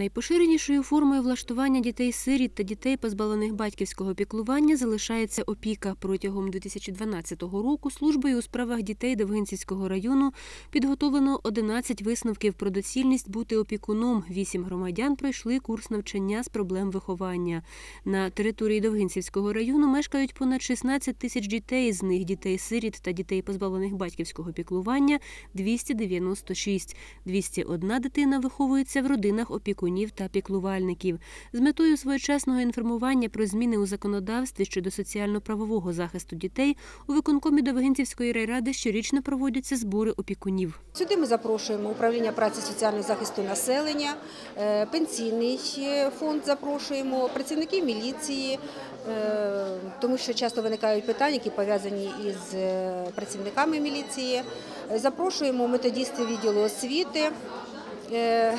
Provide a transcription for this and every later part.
Найпоширенішою формою влаштування дітей-сиріт та дітей, позбавлених батьківського піклування, залишається опіка. Протягом 2012 року службою у справах дітей Довгинцівського району підготовлено 11 висновків про доцільність бути опікуном. Вісім громадян пройшли курс навчання з проблем виховання. На території Довгинцівського району мешкають понад 16 тисяч дітей. З них дітей-сиріт та дітей, позбавлених батьківського піклування – 296. 201 дитина виховується в родинах опікунів та піклувальників. З метою своєчасного інформування про зміни у законодавстві щодо соціально-правового захисту дітей у виконкомі Довгинцівської райради щорічно проводяться збори опікунів. Сюди ми запрошуємо управління праці соціального захисту населення, е, пенсійний фонд запрошуємо, працівників міліції, е, тому що часто виникають питання, які пов'язані із е, працівниками міліції. Запрошуємо методістів відділу освіти. Е,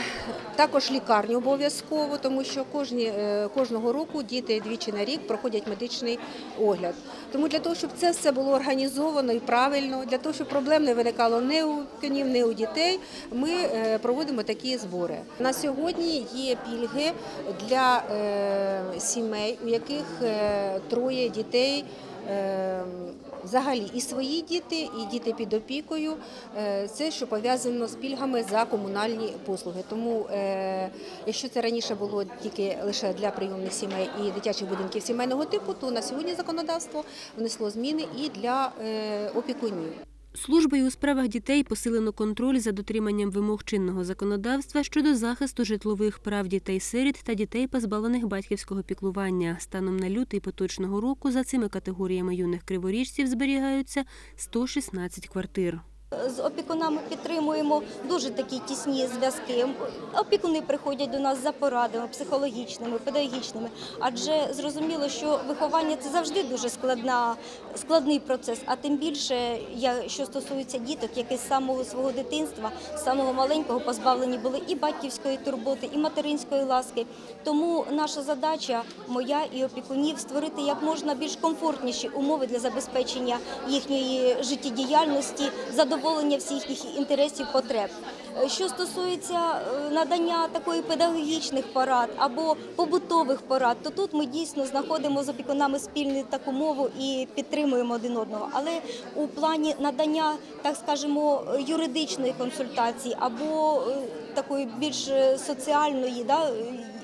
Також лікарню обов'язково, тому що кожні, е, кожного року діти двічі на рік проходять медичний огляд. Тому для того, щоб це все було організовано і правильно, для того, щоб проблем не виникало ні у конів, ні у дітей, ми е, проводимо такі збори. На сьогодні є пільги для сімей, у яких троє дітей. Взагалі і свої діти, і діти під опікою Е, це що пов'язано з пільгами за комунальні послуги. Тому, е, якщо це раніше було тільки лише для прийомних сімей і дитячих будинків сімейного типу, то на сьогодні законодавство внесло зміни і для е, опікунів. Службою у справах дітей посилено контроль за дотриманням вимог чинного законодавства щодо захисту житлових прав дітей-сиріт та дітей, позбавлених батьківського піклування. Станом на лютий поточного року за цими категоріями юних криворіжців зберігаються 116 квартир. З опікунами підтримуємо дуже такі тісні зв'язки. Опікуни приходять до нас за порадами психологічними, педагогічними, адже зрозуміло, що виховання це завжди дуже складна, складний процес. А тим більше, що стосується діток, які з самого свого дитинства, з самого маленького позбавлені були і батьківської турботи, і материнської ласки. Тому наша задача, моя і опікунів, створити як можна більш комфортніші умови для забезпечення їхньої життєдіяльності, задоволення всіх їх інтересів, потреб. Е, Що стосується е, надання такої педагогічних порад або побутових порад, то тут ми дійсно знаходимо з опікунами спільну таку мову і підтримуємо один одного. Але у плані надання, так скажемо, юридичної консультації або е, такої більш соціальної, да,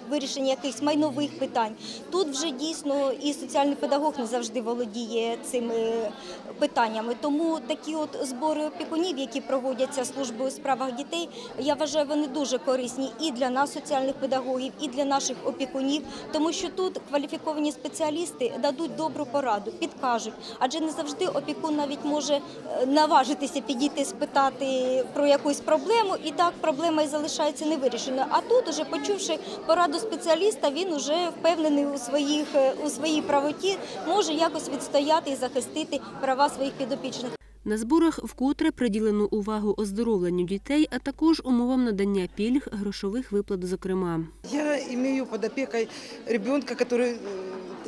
вирішення якихось майнових питань. Тут вже дійсно і соціальний педагог не завжди володіє цими питаннями. Тому такі от збори опікунів, які проводяться службою у справах дітей, я вважаю, вони дуже корисні і для нас, соціальних педагогів, і для наших опікунів, тому що тут кваліфіковані спеціалісти дадуть добру пораду, підкажуть. Адже не завжди опікун навіть може е, наважитися підійти, спитати про якусь проблему, і так проблема і залишається невирішеною. А тут, уже почувши пораду спеціаліста, він уже впевнений у своїх е, у своїй правоті, може якось відстояти і захистити права своїх підопічних. На зборах вкотре приділено увагу оздоровленню дітей, а також умовам надання пільг, грошових виплат, зокрема. Я имею под опекой ребенка, который э,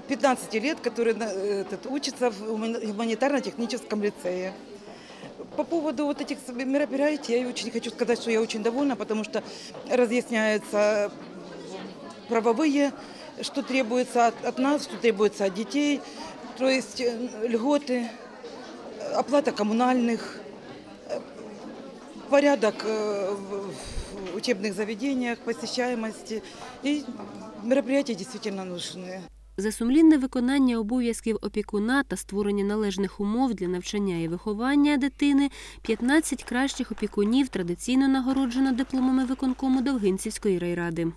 15 лет, который на- этот, учится в гумани- гуманитарно-техническом лицее. По поводу вот этих с- мероприятий я очень хочу сказать, что я очень довольна, потому что разъясняются правовые, что требуется от, от нас, что требуется от детей, то есть э, льготы, э, оплата коммунальных, э, порядок э, в в учебных заведениях, посещаемости. И мероприятия действительно нужны. За сумлінне виконання обов'язків опікуна та створення належних умов для навчання і виховання дитини 15 кращих опікунів традиційно нагороджено дипломами виконкому Довгинцівської райради.